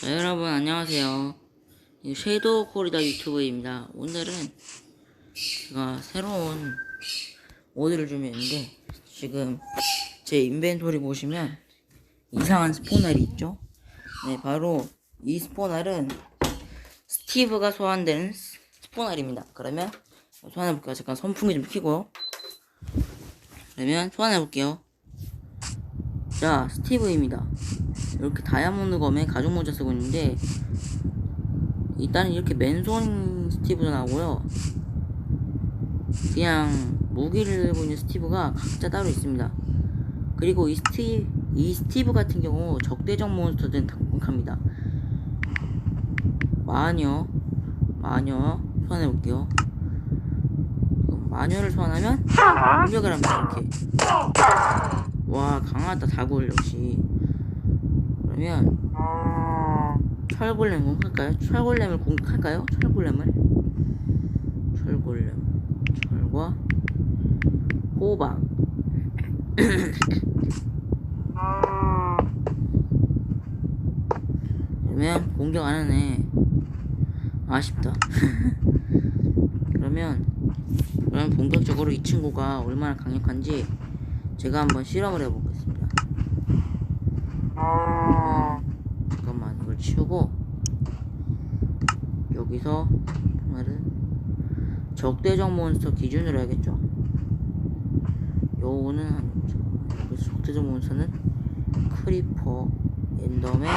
자 여러분 안녕하세요. 이 섀도우 코리다 유튜브입니다. 오늘은 제가 새로운 모드를 준비했는데 지금 제 인벤토리 보시면 이상한 스포널이 있죠? 네 바로 이 스포널은 스티브가 소환되는 스- 스포널입니다. 그러면 소환해볼게요. 잠깐 선풍기 좀 켜고. 그러면 소환해볼게요. 자 스티브입니다 이렇게 다이아몬드 검에 가죽 모자 쓰고 있는데 일단은 이렇게 맨손 스티브도 나오고요. 그냥 무기를 들고 있는 스티브가 각자 따로 있습니다. 그리고 이 스티 이 스티브 같은 경우 적대적 몬스터들은 당분합니다. 마녀 마녀 소환해볼게요. 마녀를 소환하면 공격을 합니다 이렇게. 와 강하다 다굴 역시 그러면 철골렘 공격할까요? 철골렘을 공격할까요? 철골렘을? 철골렘 철과 호박. 그러면 공격 안 하네. 아쉽다. 그러면 그럼 본격적으로 이 친구가 얼마나 강력한지 제가 한번 실험을 해보겠습니다. 음, 잠깐만 이걸 치우고 여기서 말은 적대적 몬스터 기준으로 해야겠죠? 요거는 여기서 적대적 몬스터는 크리퍼 엔더맨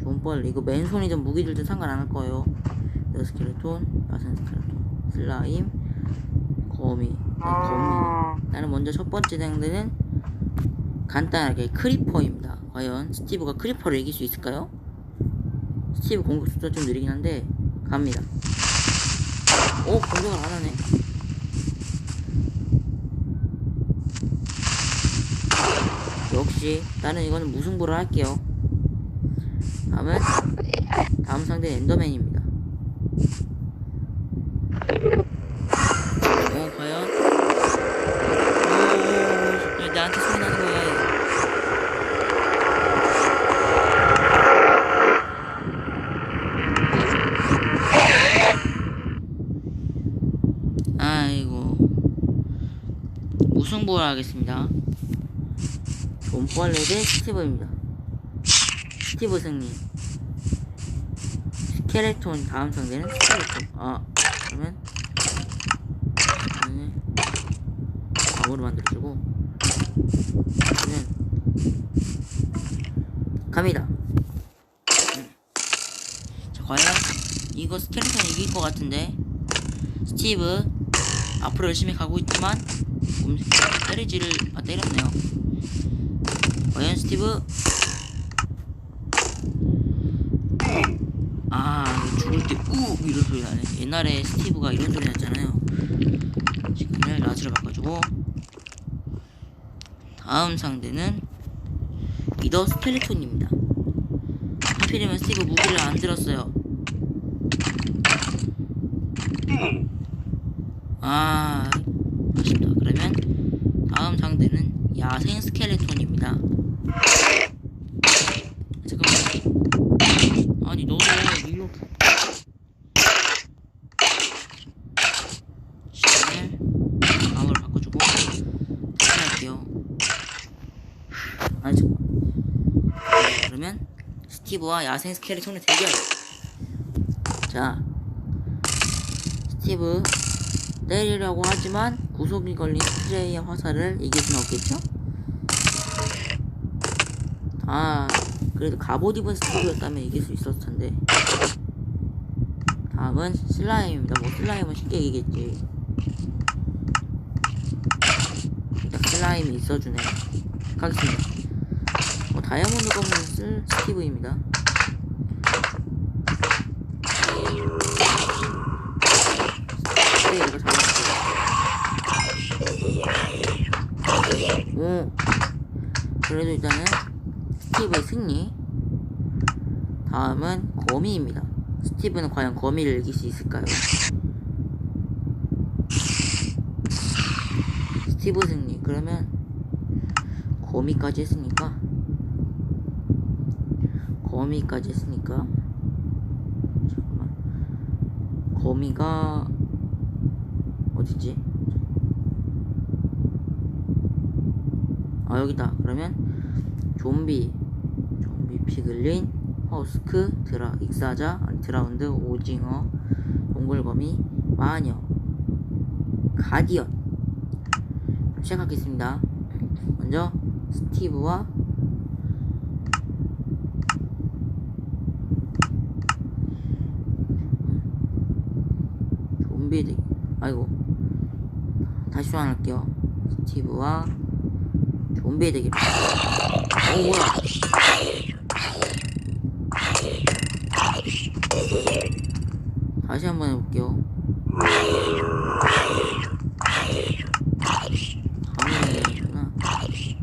존벌 이거 맨손이든 무기들든 상관 안 할 거예요. 더 스켈레톤 야생 스켈레톤 슬라임 거미 아, 거미. 나는 먼저 첫 번째 상대는 간단하게 크리퍼입니다. 과연 스티브가 크리퍼를 이길 수 있을까요? 스티브 공격 속도가 좀 느리긴 한데 갑니다. 오 공격을 안 하네. 역시 나는 이거는 무승부를 할게요. 다음은 다음 상대 엔더맨입니다. 어 과연 오, 왜 나한테 소리 나는 거야? 아이고 무승부를 하겠습니다. 돈벌레 대 스티브입니다. 스티브 승리. 스켈레톤 다음 상대는 스켈레톤. 아 그러면 네. 암으로 만들어주고 갑니다. 음. 자 과연 이거 스켈레톤 이길 것 같은데 스티브 앞으로 열심히 가고 있지만 음, 때리지를 아 때렸네요. 과연 스티브 아 죽을 때우 이런 소리 나네. 옛날에 스티브가 이런 소리 났잖아요. 시간을 라즈로 바꿔주고 다음 상대는 이더 스켈레톤입니다. 하필이면 스티브 무기를 안 들었어요. 아 아쉽다. 그러면 다음 상대는 야생 스켈레톤입니다. 잠깐만. 아니 너도 이거 시간을 마음을 바꿔주고 할게요. 아니 잠깐. 네, 그러면 스티브와 야생 스켈레톤의 대결. 자, 스티브 때리려고 하지만 구속이 걸린 스트레이의 화살을 이길 수는 없겠죠? 아, 그래도 갑옷 입은 스티브였다면 이길 수 있었을 텐데. 다음은 슬라임입니다. 뭐 슬라임은 쉽게 이기겠지. 슬라임이 있어주네. 가겠습니다. 뭐 다이아몬드 검은 쓸 스티브입니다. 네, 이거 잘했어. 오. 그래도 일단은 승리. 다음은 거미입니다. 스티브는 과연 거미를 이길 수 있을까요? 스티브 승리. 그러면 거미까지 했으니까 거미까지 했으니까 잠깐만 거미가 어디지? 아 여기다 그러면 좀비 피글린 허스크 드라 익사자 드라운드 오징어 동굴거미 마녀 가디언. 시작하겠습니다. 먼저 스티브와 좀비들. 아이고 다시 소환할게요. 스티브와 좀비 대결 어 뭐야 다시 한번 해볼게요. 가문이구나. 다시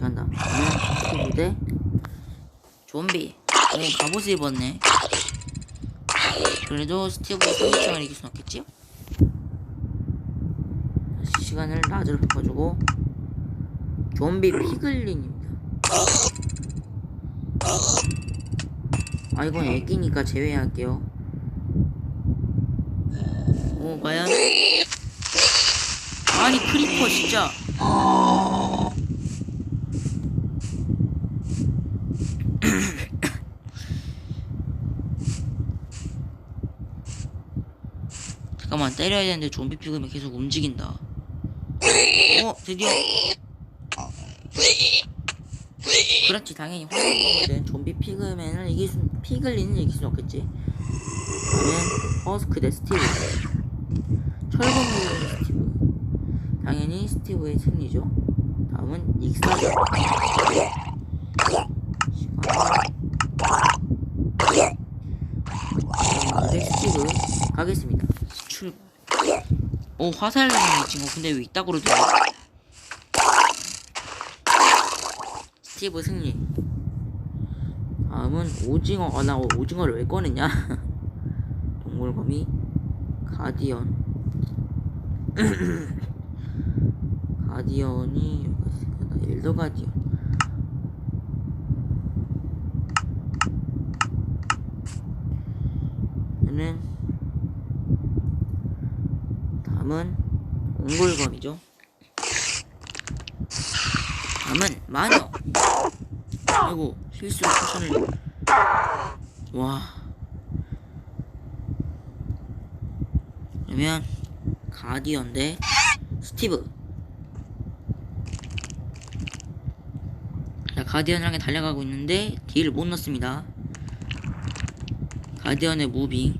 간다. 그러면 스티브 대? 좀비. 오 갑옷을 입었네. 그래도 스티브 상대방을 이길 순 없겠지요? 다시 시간을 낮으로 바꿔주고 좀비 피글린입니다 아 이건 애기니까 제외할게요. 오 과연? 아니 크리퍼 진짜. 잠깐만 때려야 되는데 좀비 피그맨 계속 움직인다. 어 드디어 그렇지 당연히. 화면은 좀비 피그맨을 이길 수 피글린을 이길 수 없겠지. 그러면 허스크 대 스티브. 철거물 스티브. 당연히 스티브의 승리죠. 다음은 익사자 네, 스티브 가겠습니다. 출... 오 화살 내는 친구 근데 왜 이따구로 돼 스티브 승리. 다음은 오징어 아 나 오징어를 왜 꺼냈냐? 동물거미 가디언. 가디언이 여기 나 엘더 가디언. 얘는 다음은 옹골검이죠 다음은 마녀 아이고 실수로 쿠션을 와. 그러면 가디언 대 스티브. 자 가디언을 향해 달려가고 있는데 딜을 못 넣습니다. 가디언의 무빙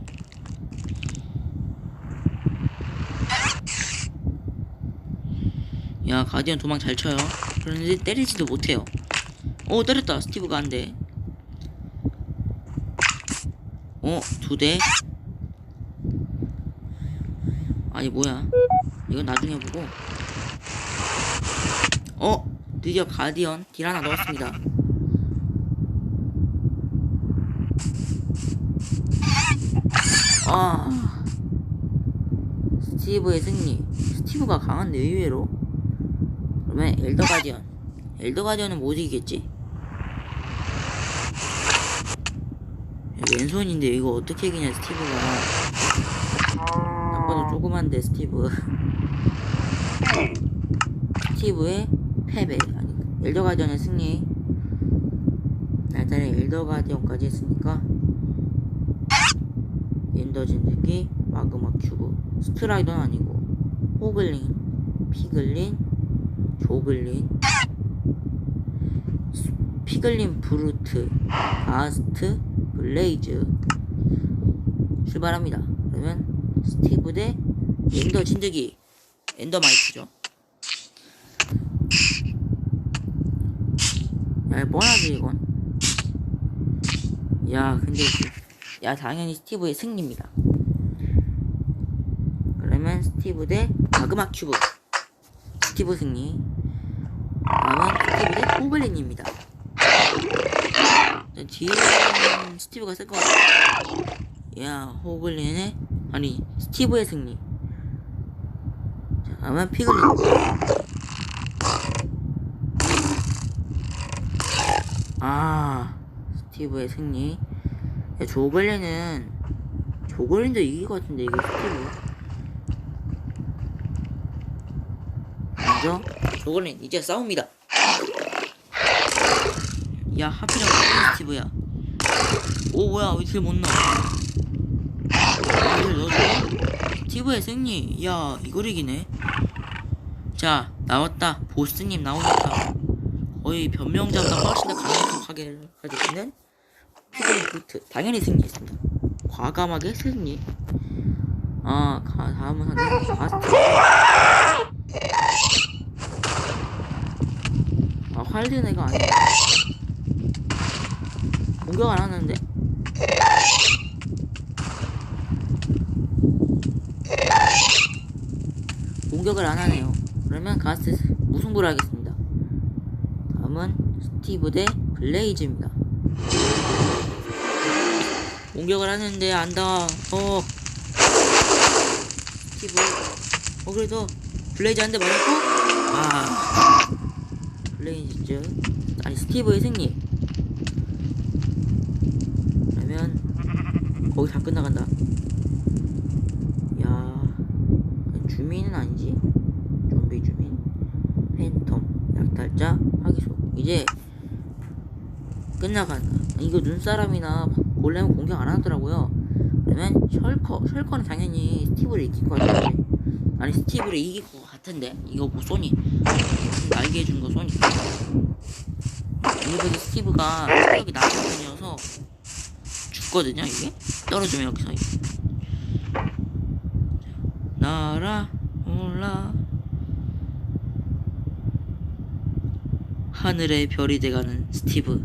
야 가디언 도망 잘 쳐요. 그런데 때리지도 못해요. 오 때렸다. 스티브가 안돼 어 두대? 아니 뭐야? 이건 나중에 보고. 어 드디어 가디언 딜 하나 넣었습니다. 아 스티브의 승리. 스티브가 강한데 의외로 그러면 엘더 가디언. 엘더 가디언은 못 이기겠지? 야, 왼손인데 이거 어떻게 이기냐 스티브가. 아빠도 조그만데 스티브. 스티브의 패배. 아니 엘더 가디언의 승리. 날짜에 엘더 가디언까지 했으니까. 엔더 진드기 마그마 큐브. 스트라이더는 아니고 호글린 피글린 조글린? 스- 피글린 브루트 가스트 블레이즈. 출발합니다. 그러면 스티브 대 엔더 진드기 엔더 마이크죠. 야 뻔하지 이건. 야 근데 야 당연히 스티브의 승리입니다. 그러면 스티브 대 마그마 큐브. 스티브 승리 스티브 대 호글린입니다 자, 뒤에는 스티브가 쓸 것 같아 야 호글린의 아니 스티브의 승리 자 다음은 피글린 아 스티브의 승리. 야, 조글린은 조글린도 이길 것 같은데 이거 스티브. 먼저 조글린 이제 싸웁니다. 야 하필이면 스티브야. 오 뭐야 왜딜못 넣어? 딜 넣어줘. 스티브의 승리. 야 이걸 이기네. 자 나왔다 보스님 나오니까 거의 변명자보다 훨씬 더 강력하게 가지는 피글린 부트 당연히 승리했습니다 과감하게 승리 아 가, 다음은 하는 가스트 아 활드는 애가 아니야 공격 안 하는데 공격을 안 하네요. 그러면 가스 무승부를 하겠습니다. 다음은 스티브 대 블레이즈입니다. 공격을 하는데 안다. 어. 스티브. 어 그래도 블레이즈 한 대 맞았고. 아. 블레이즈 아니 스티브의 승리. 그러면 거기 다 끝나간다. 야. 주민은 아니지? 좀비 주민 팬텀 약탈자 파기소 이제 끝나간다 이거 눈사람이나 골렘은 공격 안 하더라고요 그러면 셜커 셜커는 당연히 스티브를 이길 것 같은데 아니 스티브를 이길 것 같은데 이거 뭐 소니 날개 해주는 거 소니 일본이 스티브가 체력이 낮은 편이어서 죽거든요 이게? 떨어지면 여기서 날아 올라 하늘의 별이 돼가는 스티브.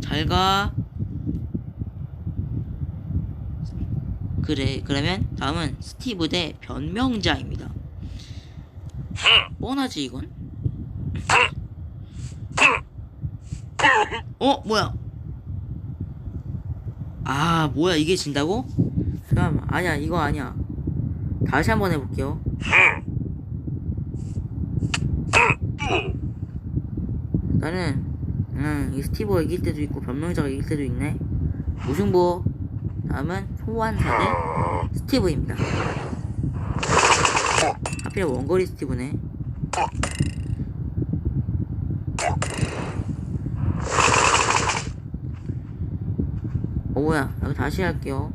잘가. 그래 그러면 다음은 스티브 대 변명자입니다. 뻔하지 이건? 어 뭐야 아 뭐야 이게 진다고? 잠깐만 아니야 이거 아니야. 다시 한번 해볼게요. 나는 음, 이 스티브가 이길 때도 있고 변명자가 이길 때도 있네. 무승부. 다음은 소환사 대 스티브입니다. 하필 원거리 스티브네 어 뭐야. 여기 다시 할게요.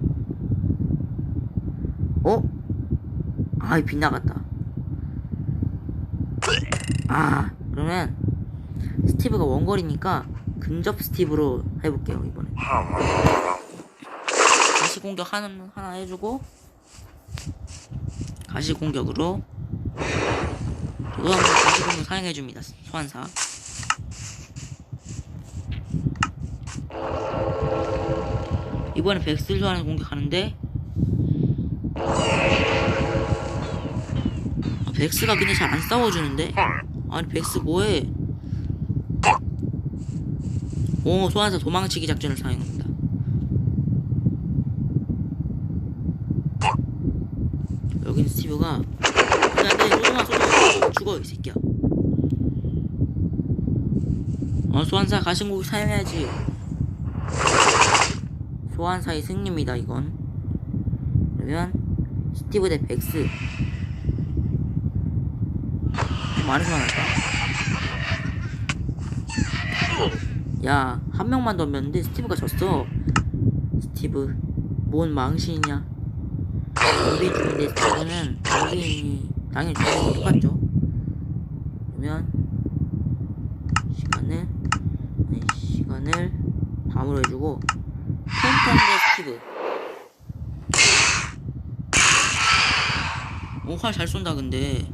어? 아이 빗나갔다. 아 그러면 스티브가 원거리니까 근접 스티브로 해볼게요 이번에. 가시 공격 하나, 하나 해주고 가시 공격으로. 또 한번 가시 공격 사용해줍니다 소환사 이번에 백스를 소환해서 공격하는데? 아, 백스가 근데 잘 안 싸워주는데? 아니 백스 뭐해? 오 소환사 도망치기 작전을 사용합니다. 여긴 스티브가 안돼 소동아 소동아 죽어 이 새끼야. 어 소환사 가신고기 사용해야지 소환사의 승리입니다 이건 그러면 스티브 대 백스 좀 많이 소환할까? 야, 한 명만 덤볐는데 스티브가 졌어. 스티브, 뭔 망신이냐? 우리 중인데 스티브는 당연히 당연히 죽는 똑같죠. 그러면 시간을 시간을 밤으로 해주고 팬텀 대 스티브. 오, 활잘 쏜다 근데.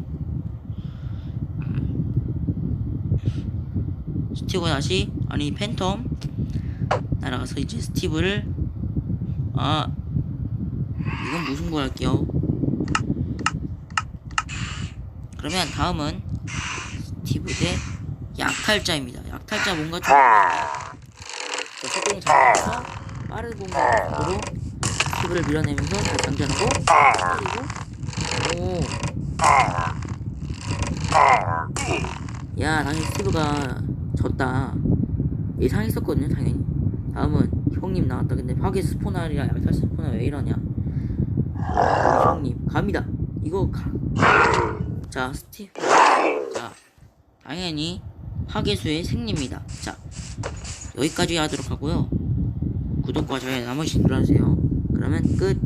스티브가 다시? 아니 팬텀? 날아가서 이제 스티브를. 아 이건 무슨 거 할게요? 그러면 다음은 스티브 대 약탈자입니다. 약탈자 뭔가 좀 속공 잘해서 빠른 공격으로 스티브를 밀어내면서 잘 장전하고 그리고 오 야 당연히 스티브가 졌다. 예상했었거든요 당연히. 다음은 형님 나왔다. 근데 파괴 스포날이랑 약탈 스포날 왜 이러냐? 형님 갑니다. 이거 가. 자 스티브 자 당연히 파괴수의 생립니다. 자 여기까지 하도록 하고요. 구독과 좋아요 나머지 눌러주세요. 그러면 끝